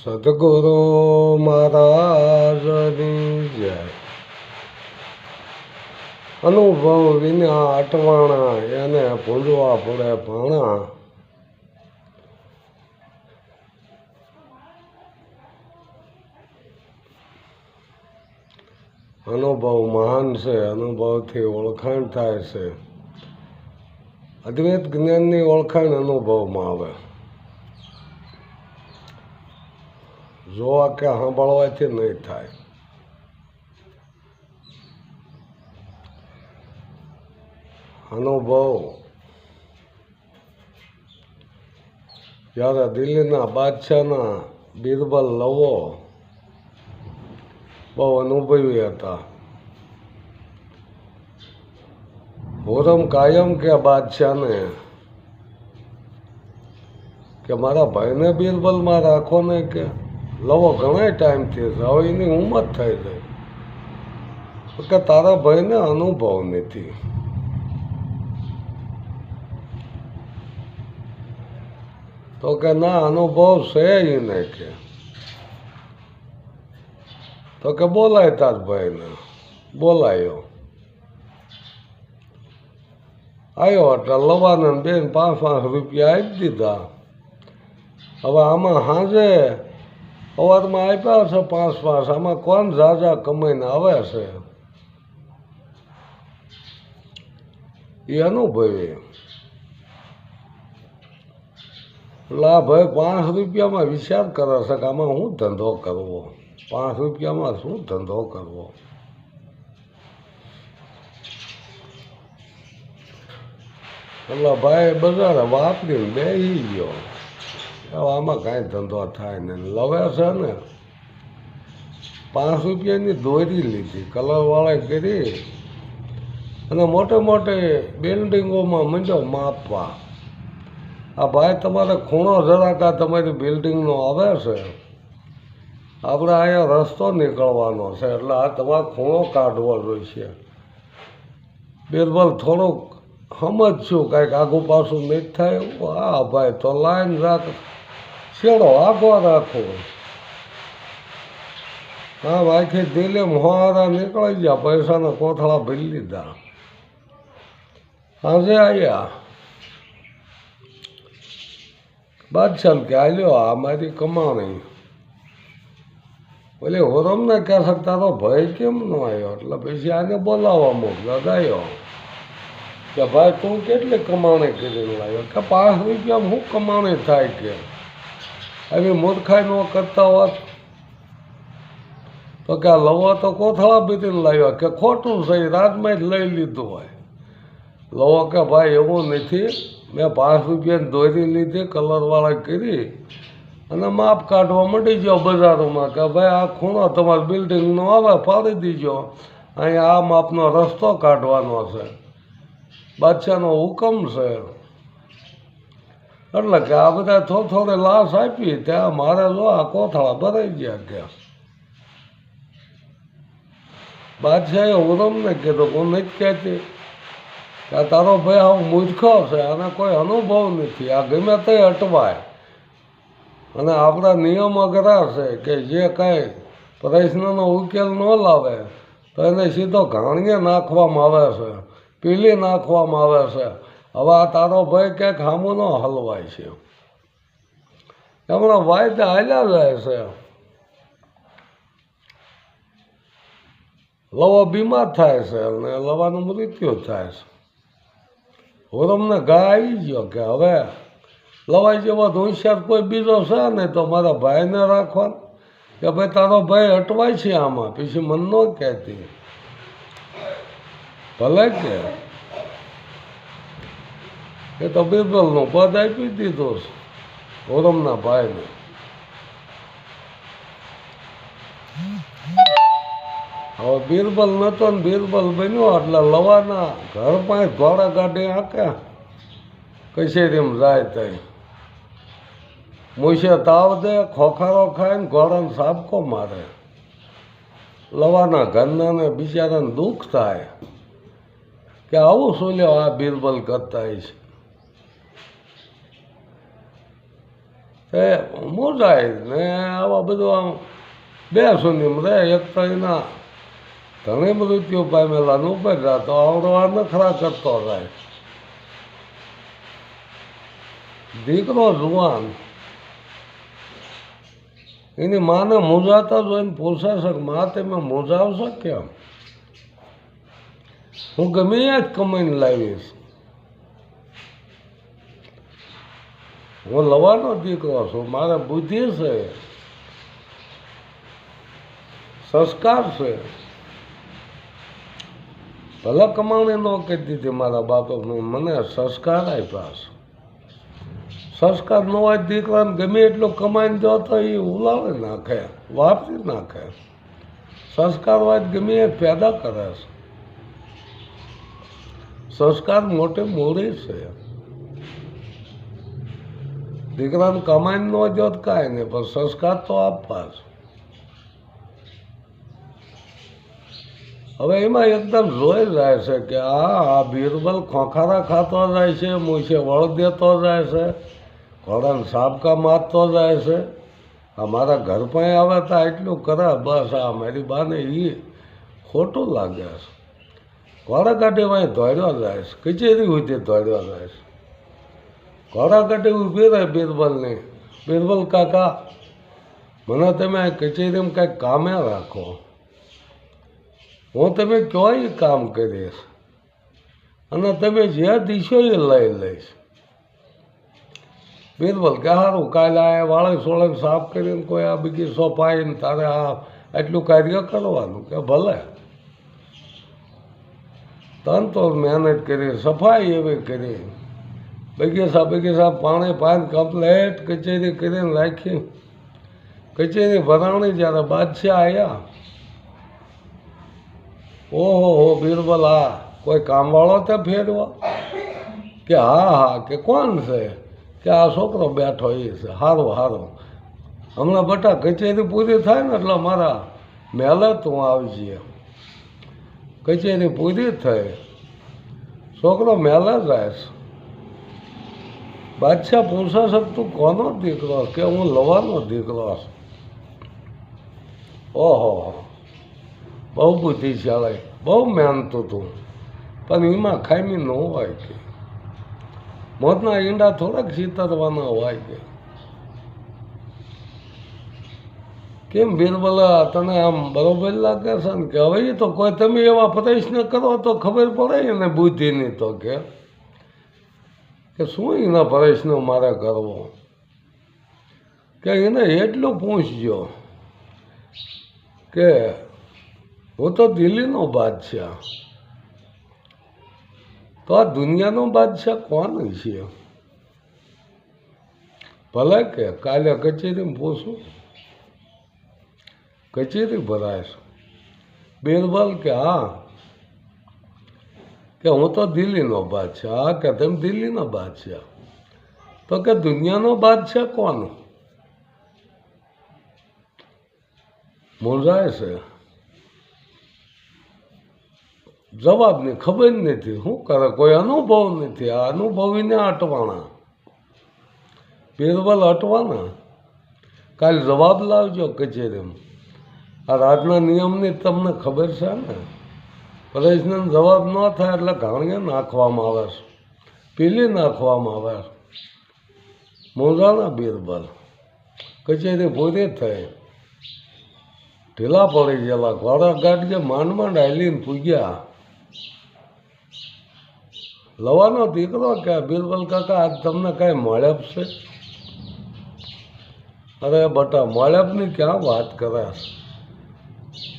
સદગુરુ મહારાજની જય. અનુભવ વિના અટવાણા, એને પૂંજવા પડે ભાણા. અનુભવ મહાન છે, અનુભવથી ઓળખાણ થાય છે. અદ્વૈત જ્ઞાનની ઓળખાણ અનુભવમાં આવે. જોવા કે સાંભળવાથી નહીં થાય અનુભવ જ્યારે દિલ્હીના બાદશાહના બિરબલ લવો બહુ અનુભવી હતા હોરમ કાયમ કે બાદશાહને કે મારા ભાઈને બિરબલમાં રાખો ને કે લવો ઘણા ટાઈમથી છે. હવે એની ઉંમર થઈ જાય કે તારા ભાઈને અનુભવ નથી. તો કે ના, અનુભવ છે એને કે. તો કે બોલાય તાર ભાઈને. બોલાયો. આવ્યો એટલે લવાનંદ બેન પાંચ પાંચ રૂપિયા આપી દીધા. હવે આમાં સાંજે અવારમાં આપ્યા છે પાંચ પાંચ. આમાં કોણ ઝાઝા કમાઈને આવે છે? એ અનુભવે. લા ભાઈ પાંચ રૂપિયામાં વિચાર કરે છે કે આમાં શું ધંધો કરવો? પાંચ રૂપિયામાં શું ધંધો કરવો? એટલે ભાઈ બજાર વાપરીને બેસી ગયો. આમાં કાંઈ ધંધો થાય નહીં. લવે છે ને, પાંચ રૂપિયાની દોરી લીધી કલરવાળા કરી, અને મોટે મોટે બિલ્ડિંગોમાં મંડ્યો માપવા. આ ભાઈ તમારે ખૂણો જરાક આ તમારી બિલ્ડિંગનો આવે છે. આપણે અહીંયા રસ્તો નીકળવાનો છે, એટલે આ તમારે ખૂણો કાઢવો જોઈશે. બિરબલ થોડુંક સમજશું, કાંઈક આગુ પાછું નહીં થાય હા ભાઈ તો લાઈન રાખ છેડો આગો રાખો હા આખી દિલે મોહારા નીકળી ગયા, પૈસાના કોથળા ભરી લીધા. સાંજે આવ્યા બાદશાહ કે આવ્યો આ મારી કમાણી. બોલે હોરમને કહે શકતા તો ભાઈ કેમ ન આવ્યો? એટલે પછી આને બોલાવવા મોકલ્યો ગાયો કે, ભાઈ, તું કેટલી કમાણી કરીને લાવ્યો કે, પાંચ રૂપિયા શું કમાણી થાય કે? આવી મૂર્ખાઈ ન કરતા હોત. તો કે આ લવો તો કોથળા બીતીને લાવ્યા કે ખોટું છે, એ રાજમાં જ લઈ લીધું હોય. લવો કે ભાઈ એવું નથી, મેં પાંચ રૂપિયાની દોરી લીધી, કલરવાળા કરી, અને માપ કાઢવા મળી ગયો બજારોમાં કે ભાઈ આ ખૂણો તમારી બિલ્ડિંગનો આવે ફાડી દીજો. અહીંયા આ માપનો રસ્તો કાઢવાનો છે. બાદશાહનો હુકમ છે. એટલે કે આ બધા થોડ થોડી લાશ આપી ત્યાં મારે જો આ કોથળા ભરાઈ ગયા ત્યાં બાદશાહે હુરમને કીધું હું નથી કહેતી. કે તારો ભાઈ આવું મૂર્ખો છે, આને કોઈ અનુભવ નથી. આ ગમે તે અટવાય. અને આપણા નિયમ અઘરા છે કે જે કાંઈ પ્રશ્નનો ઉકેલ ન લાવે, તો એને સીધો ઘાણીએ નાખવામાં આવે છે, પીલી નાખવામાં આવે છે. હવે આ તારો ભાઈ ક્યાંક હામું ન હલવાય છે. હમણાં વાયદા હાલ્યા જાય છે. લવો બીમાર થાય છે અને લવાનું મૃત્યુ થાય છે. હોરમને ગા આવી ગયો કે હવે લવાઈ જેવો હોશિયાર કોઈ બીજો છે ને તો મારા ભાઈને રાખવાનો. કે ભાઈ તારો ભાઈ અટવાય છે આમાં. પછી મન ન કહેતી. ભલે કે એ તો બિરબલનું પદ આપી દીધો છે હોરમના ભાઈને હવે બિરબલ નતો ને બિરબલ બન્યો એટલે લવાના ઘર પાસે ઘોડા ગાડી આંક્યા કચેરીમ જાય તઈ મૂછે તાવ દે ખોખારો ખાય ને ઘોડાને સાબકો મારે લવાના ઘરનાને બિચારાને દુઃખ થાય કે આવું શું લ્યો આ બિરબલ કરતા છે એ મોજાય ને, આવા બધું આમ બે સુધીમ રહે એક તો એના ઘણી મૃત્યુ પામેલા ન ઉપર તો આવડવા નખરા કરતો રહે દીકરો જુવાન, એની માને મૂંઝાતા જોઈને પૂછાશે માં, તમે મૂંઝાવશો કેમ? હું ગમે ત્યાં જ કમાઈને લાવીશ. હું લવાનો દીકરો છું, મારે બુદ્ધિ છે, સંસ્કાર છે. ભલે કમાણી ન કહી દીધી મારા બાપે મને સંસ્કાર આપ્યા છે. સંસ્કાર ન હોય દીકરાને ગમે એટલો કમાઈને દો તો એ ઉલાવી નાખે, વાપરી નાખે. સંસ્કાર હોય ગમે એ પેદા કરે છે. સંસ્કાર મોટે મૂડી છે. દીકરાને કમાઈને ન જોત કાંઈ નહીં પણ સંસ્કાર તો આપવા જ હવે એમાં એકદમ જોઈ જાય છે કે આ આ બીરબલ ખોખારા ખાતો જાય છે મૂછે વળ દેતો જાય છે ઘોડાને સાબકા મારતો જાય છે આ મારા ઘર પણ આવે તો એટલું કરે બસ આ મારી બાને એ ખોટું લાગે છે ઘોડા કાઢીમાં દોડ્યો જાય છે કચેરી સુધી દોડ્યો જાય છે કાઢી ઊભી રહે બિરબલને બીરબલ કાકા, મને તમે કચેરીમાં કંઈક કામે રાખો. હું તમે ક્યાંય કામ કરીશ? અને તમે જે દિશો એ લઈ લઈશ. બિરબલ કે સારું કાલે આ વાળે સોળે સાફ કરીને કોઈ આ બીજી સોંપાઈને તારે આ એટલું કાર્ય કરવાનું કે ભલે? તન તો મહેનત કરી, સફાઈ એવી કરી. બગીચા બગીચા પાણી પાન કમ્પ્લેટ કચેરી કરીને રાખી કચેરી ભરાણી જ્યારે બાદશાહ આવ્યા ઓહો, હો, બિરબલ હા કોઈ કામવાળો તે ફેરવા? કે હા હા, કે કોણ છે? કે આ છોકરો બેઠો એ છે. સારો સારો હમણાં બટા કચેરી પૂરી થાય ને એટલે મારા મેલે તું આવજે. કચેરી પૂરી થઈ છોકરો મેલે જાય છે. બાદશાહ પૂછે છે તું કોનો દીકરો કે હું લવાનો દીકરો ઓહો, બહુ બુદ્ધિશાળી, બહુ મહેનતું હતું પણ એમાં ખામી ન હોય કે. મોતના ઈંડા થોડાક ચીતરવાના હોય કે. કેમ બિરબલા, તને આમ બરોબર લાગે છે ને? કે હવે તો કોઈ, તમે એવા પ્રશ્ન કરો તો ખબર પડે ને બુદ્ધિની તો કે. કે શું એના પ્રશ્નો મારે કરવો? કે એને એટલું પૂછજો કે હું તો દિલ્હીનો બાદશાહ. તો આ દુનિયાનો બાદશાહ કોણ છે? ભલે કે કાલે કચેરીમાં પૂછું. કચેરી ભરાય બેરબાલ કે હા કે હું તો દિલ્હીનો બાદશાહ, કે તેમ દિલ્હીનો બાદશાહ. તો કે દુનિયાનો બાદશાહ કોનો? મૂંઝાય છે. જવાબની ખબર નથી. શું કરે? કોઈ અનુભવ નથી. આ અનુભવીને અટવાણા. બિરબલ અટવાના કાલ જવાબ લાવજો કચેરીમાં. આ રાજના નિયમની તમને ખબર છે ને? પરેશને જવાબ ન થાય એટલે ઘાણીએ નાખવામાં આવે છે. પીલી નાખવામાં આવે મોજાના બિરબલ. કચેરી પૂરી થઈ ઢીલા પડી ગયેલા ઘોડા ગાડીએ માંડ માંડ ડાયલીને પૂગ્યા. લવાનો દીકરો કે, બિરબલ કાકા, આજ તમને કાંઈ મળેપ છે? અરે, બટા, મળેપની ક્યાં વાત કરે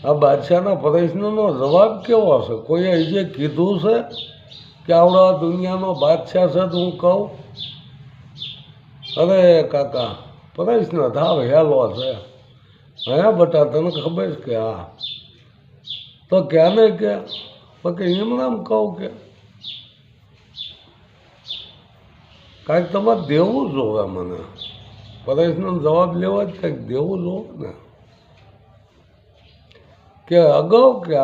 આ બાદશાહના પ્રશ્નનો જવાબ કેવો હશે? કોઈએ જે કીધું છે કે આવડો દુનિયાનો બાદશાહ છે તો હું કહું? અરે કાકા, પ્રશ્ન થાવ હેલો છે. હે બટા, તને ખબર છે કે હા. તો ક્યાં ને કે કે એમ નામ કહું કે. કાંઈક તમારે દેવું જોવે મને. પ્રશ્નનો જવાબ લેવા જ કંઈક દેવું જોવે ને. કે અગાઉ કે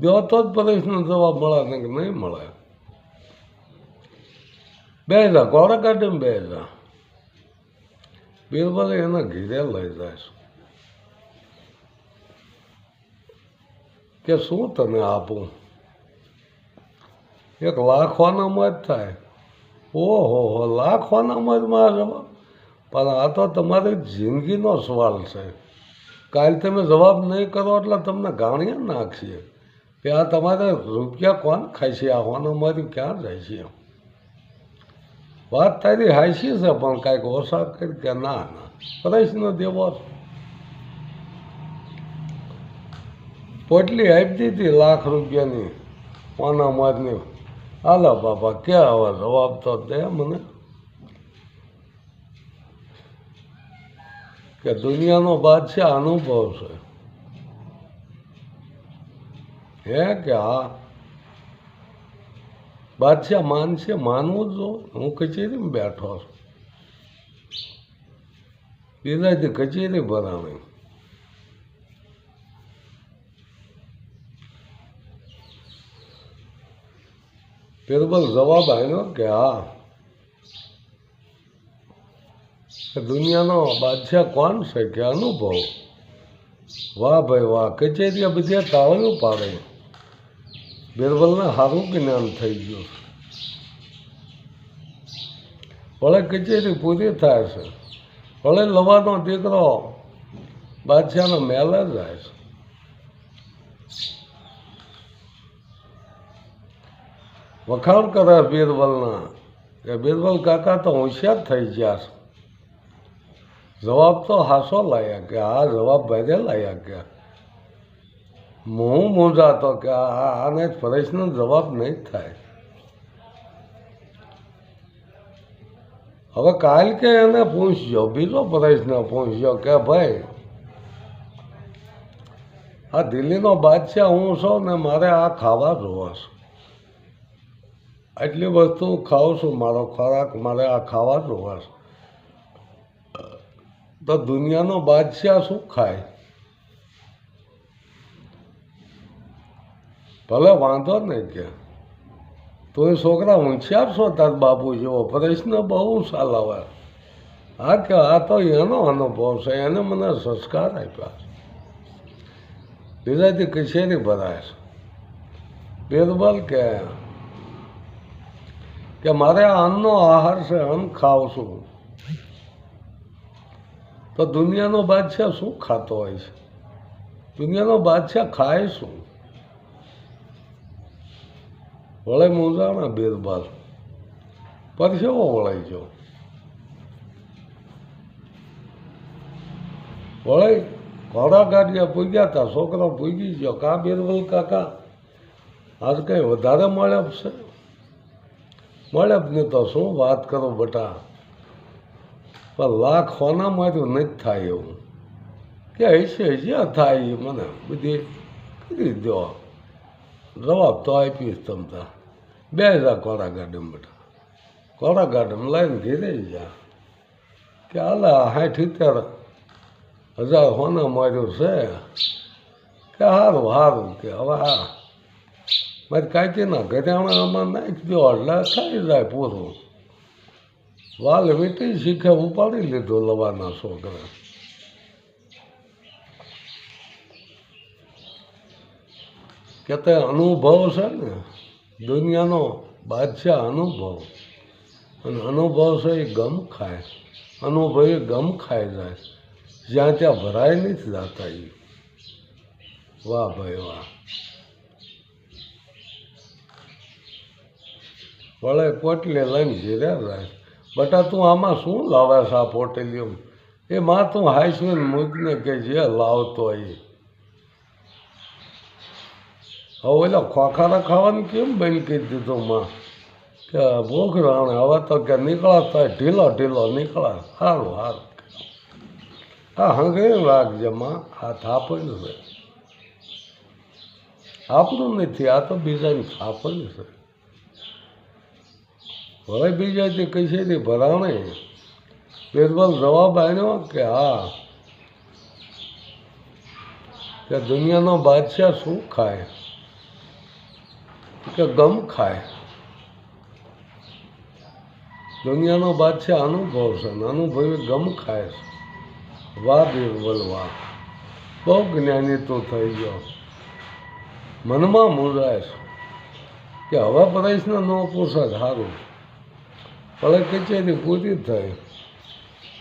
દેવો તો જ પ્રદેશનો જવાબ મળે ને કે નહીં મળે? બે હજાર કોરા બે હજાર બિરબલ એના ઘીરે લઈ જાય કે શું તને આપું? એક લાખવાનામાં જ થાય. ઓહો હો લાખવાનામાં જ મારા પણ આ તો તમારી જિંદગીનો સવાલ છે. કાલ તમે જવાબ નહીં કરો એટલે તમને ગાણિયા નાખશે કે આ તમારે રૂપિયા કોણ ખાય છે? આ મારી ક્યાં જાય છે? વાત તારી હાઈશી છે, પણ કાંઈક ઓછા કરી કે ના ના. પ્રશ્ન દેવો પોટલી આપી દીધી લાખ રૂપિયાની પાનામાંથી હાલો બાપા, ક્યાં હવે જવાબ તો દે મને. કે દુનિયાનો બાદશાહ અનુભવ છે. હે કે હા બાદશાહ માનશે? માનવું જો હું કચેરીમાં બેઠો છું. બીજાથી કચેરી ભરાણી પેરબલ જવાબ આવ્યો કે હા કે દુનિયાનો બાદશાહ કોણ છે કે અનુભવ? વાહ ભાઈ વાહ કચેરીએ બધી તાળીઓ પાડે. બિરબલને સારું જ્ઞાન થઈ ગયું? ભલે કચેરી પૂરી થાય છે, ભલે લવાનો દીકરો બાદશાહનો મેલે જાય છે. વખાણ કરે બિરબલના. કે બિરબલ કાકા તો હોશિયાર થઈ ગયા છે. જવાબ તો હાસો લાયા કે આ જવાબ ભાઈ લાયા કે. હું મૂંઝાતો કે આને પ્રશ્નનો જવાબ નહીં થાય. હવે કાલ કે એને પૂછજો, બીજો પ્રશ્ન પૂછજો કે, ભાઈ, આ દિલ્હીનો બાદશાહ હું છું ને મારે આ ખાવા જોવા છું. આટલી વસ્તુ ખાઉં છું, મારો ખોરાક મારે આ ખાવા જોવા છે. તો દુનિયાનો બાદશાહ શું ખાય? ભલે વાંધો નહીં કે. તો એ છોકરા હોશિયાર તાર બાપુ જેવો? પ્રશ્ન બહુ સાલાવે. હા કે આ તો એનો અનુભવ છે, એને મને સંસ્કાર આપ્યા બીજાથી કચેરી ભરાય છે. બિરબલ કે કે મારે અન્નનો આહાર છે અન્ન ખાઉં છું. તો દુનિયાનો બાદશાહ શું ખાતો હોય છે? દુનિયાનો બાદશાહ ખાય શું? વળે મોજાણા બેરબાર પરસેવો વળાઈ ગયો વળે ઘોડા ગાડિયા પૂગ્યા હતા છોકરો પૂગી ગયો. કા બેરબલ કાકા? આજ કંઈ વધારે મળે છે? મળે જ તો શું વાત કરો બટા? પણ લાખ હોનામાંથી નથી થાય એવું. કે હશે જ્યાં થાય એ મને બધી કરી દો. જવાબ તો આપીશ તમતા બે હજાર કોરા ગાર્ડન બધા કોરા ગાર્ડન લઈને ઘેરે ગયા કે હાલે સાઠ ઇત્યાર હજાર હોના માર્યું છે. કે સારું સારું કે હવે હા. મારી ઘરે આમાં નાખી દો એટલે થઈ જાય પૂરું. વાલ વીટી શીખે, ઉપાડી લીધો લવાના છોકરા. કે તે અનુભવ છે ને, દુનિયાનો બાદશાહ અનુભવ. અને અનુભવ છે એ ગમ ખાય. અનુભવી ગમ ખાઈ જાય. જ્યાં ત્યાં ભરાય નથી જાતા એ વાહ ભાઈ વાહ. વળે કોટલે લઈને જીર્યા જાય. બટા તું આમાં શું લાવે છે આ પોટેલિયમ? એ માં તું હાઈસવીન મૂકને કે જે લાવતો એ. હવે ઓલા ખોખારા ખાવાનું કેમ બંધ કરી દીધું માં? કે ભૂખ રાણે, હવે તો કે નીકળા થાય ઢીલો ઢીલો નીકળા સારું સારું હા હંગરી રાખજે માં આ થાપણ છે. આપણું નથી, આ તો બીજાની થાપણ છે. હવે બીજાથી કશેથી ભરાણે બિરબલ જવાબ આવ્યો કે હા, કે દુનિયાનો બાદશાહ શું ખાય? કે ગમ ખાય? દુનિયાનો બાદશાહ અનુભવ છે અનુભવી ગમ ખાય છે. વાહ બિરબલ વાહ. બહુ જ્ઞાની તો થઈ ગયો. મનમાં મૂંઝાય છે કે હવે પ્રશ્ન ન પૂછે સારું ભલે કચેરી પૂરી થઈ.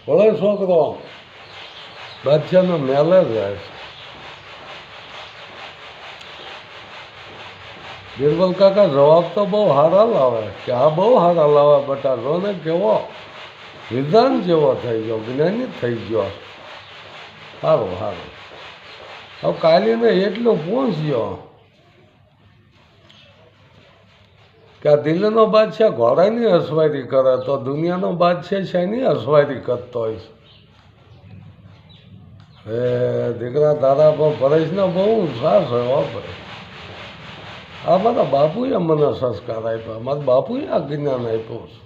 ભલે છોકરો બાદશાહનો મેલે જાય બિરબલ કાકા જવાબ તો બહુ સારા લાવે કે આ બહુ સારા લાવે બટા રોને કેવો? વિધાન જેવો થઈ ગયો, જ્ઞાની થઈ ગયો. સારું સારું. હવે કાલીને એટલું પહોંચ્યો. કે આ દિલ્હીનો બાદશાહ ઘોડાની અસવારી કરે તો દુનિયાનો બાદશાહ શેની અસવારી કરતો હોય છે. એ દીકરા તારા પર પરેશનો બહુ સાસ હોય ભાઈ. આ મારા બાપુએ મને સંસ્કાર આપ્યા. મારા બાપુએ આ જ્ઞાન આપ્યું છે.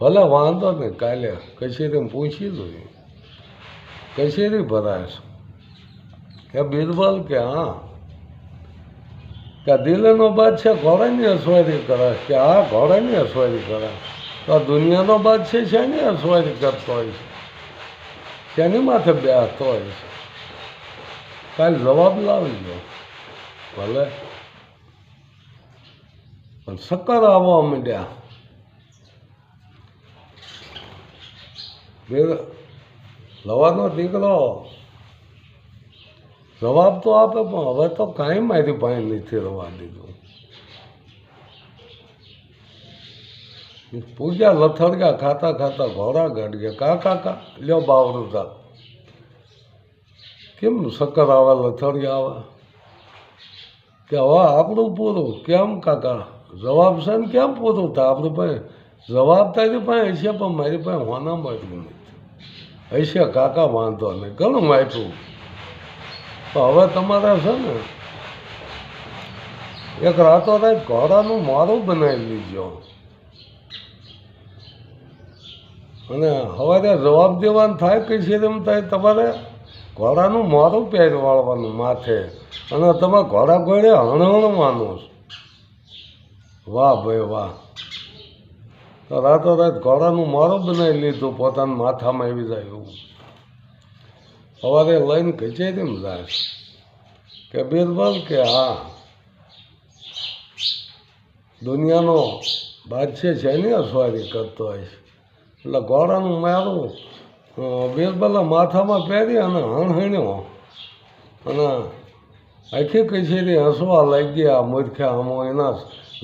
ભલે વાંધો ને કાલે કચેરીમાં પૂછી જોઈએ. કચેરી ભરાય છે. કે બિરબલ કે, હા કે આ દિલ્હીનો બાદશાહ ઘોડાની અસવારી કરે કે આ ઘોડાની અસવારી કરે. તો આ દુનિયાનો બાદશાહ શેની અસવારી કરતો હોય છે? શેની માથે બેસતો હોય છે? કાલ જવાબ લાવજો ભલે. પણ શક્કર આવવા માંડ્યા. લવાનો દીકરો જવાબ તો આપે, પણ હવે તો કાંઈ મારી પાસે નથી રવા દીધું. પૂજા લથડગા, ખાતા ખાતા ઘોડા ગાડ્યા કા કાકા લ્યો બાવરું તા કેમ શક્કર આવે લથડગા આવે? કે હવે આપણું પૂરું, કેમ, કાકા? જવાબ છે ને કેમ પૂરું થાય? આપણું પાસે જવાબ તારી પાસે હશે, પણ મારી પાસે હોના મળ્યું નથી. હશે, કાકા, વાંધો નહીં. ઘણું આપ્યું. પણ હવે તમારે છે ને, એક રાતો રાત ઘોડાનું મારું બનાવી લીધો. અને હવે જવાબ દેવાનું થાય કઈ છે એમ થાય, તમારે ઘોડાનું મારું પહેર વાળવાનું માથે. અને તમે ઘોડા ઘોડે હણહણવાનું વાહ ભાઈ વાહ. તો રાતો રાત ઘોડાનું મારું બનાવી લીધું, પોતાના માથામાં આવી જાય એવું. સવારે લઈને કચેરીમાં જાય કે બીરબલ કે હા દુનિયાનો બાદશાહ છે એની અસવારી કરતો હોય એટલે ઘોડાનું મારું બીરબલે માથામાં પહેરી અને હણહણ્યો અને આખી કચેરી હસવા લાગી આ મૂર્ખ્યા આમો એના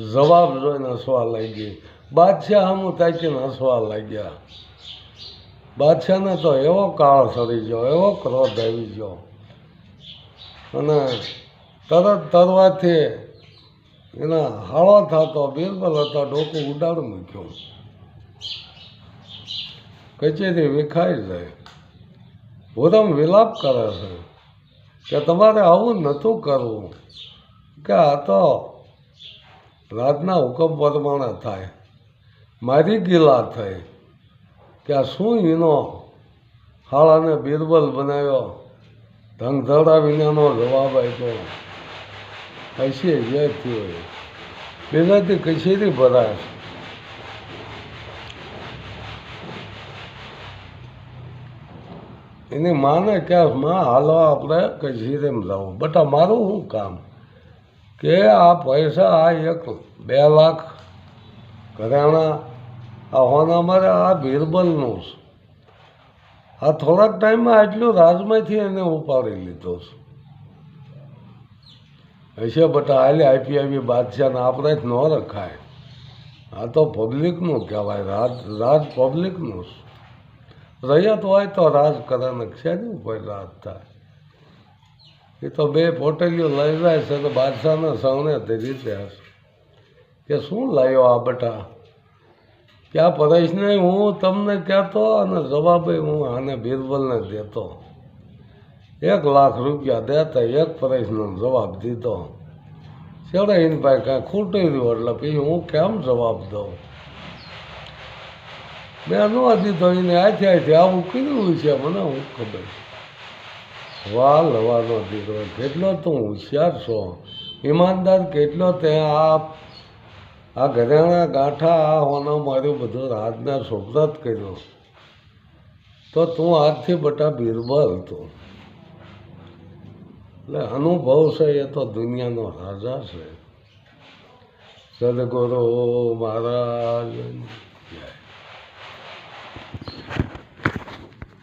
જવાબ જોઈને હસવા લાગી બાદશાહ આમું તાકીને હસવા લાગ્યા બાદશાહને તો એવો કાળ સરી ગયો, એવો ક્રોધ આવી ગયો. અને તરત તરવાથી એના હાળો થતો, બિરબલ હતો, ડોકું ઉડાડ મૂક્યું. કચેરી વિખાઈ જાય ભૂરમ વિલાપ કરે છે કે તમારે આવું નહોતું કરવું, કે આ તો રાજના હુકમ પ્રમાણે થાય. મારી ગીલા થઈ. કે આ શું ઈનો? હાળાને બિરબલ બનાવ્યો. ધંધડા વિનાનો જવાબ આપ્યો. હશે જે થયો બેનાથી કચેરી ભરાય એની માને કે માં હાલો આપણે કચેરીમાં જવું બટા મારું શું કામ? કે આ પૈસા આ એક બે લાખ ઘરેણા આ હોના મારે આ બિરબલનું છે. આ થોડાક ટાઈમમાં આટલું રાજમાંથી એને ઉપાડી લીધો છે. હશે બટા હાલે આપી આવી બાદશાહને આપણે જ ન રખાય. આ તો પબ્લિકનું કહેવાય, રાજ રાજ પબ્લિકનું છે રૈયત હોય તો રાજ કરે ને શેની ઉપર રાજ થાય. એ તો બે પોટલીઓ લઈ જાય છે તો બાદશાહના સૌને તે રીતે હશે કે શું લાવ્યો આ બટા? આ પરેશને હું તમને કહેતો અને જવાબે હું આને બિરબલને દેતો. એક લાખ રૂપિયા દેતા, એક પરેશનો જવાબ દીધો. છેડે એને ભાઈ કાંઈ ખોટું રહ્યું, એટલે પછી હું કેમ જવાબ દઉં? મેં ન દીધો, એને આથી આથી આવું કીધું છે, મને હું ખબર વાહ લવાનો દીકરો, કેટલો તું હોશિયાર છો. ઈમાનદાર કેટલો તે આ આ ઘરેણા ગાંઠા, આ હોનો માર્યો બધો રાજના શોભરાત કર્યો. તો તું આજથી બટા બિરબલ હતો એટલે અનુભવ છે એ તો દુનિયાનો રાજા છે. સદગુરુ મહારાજ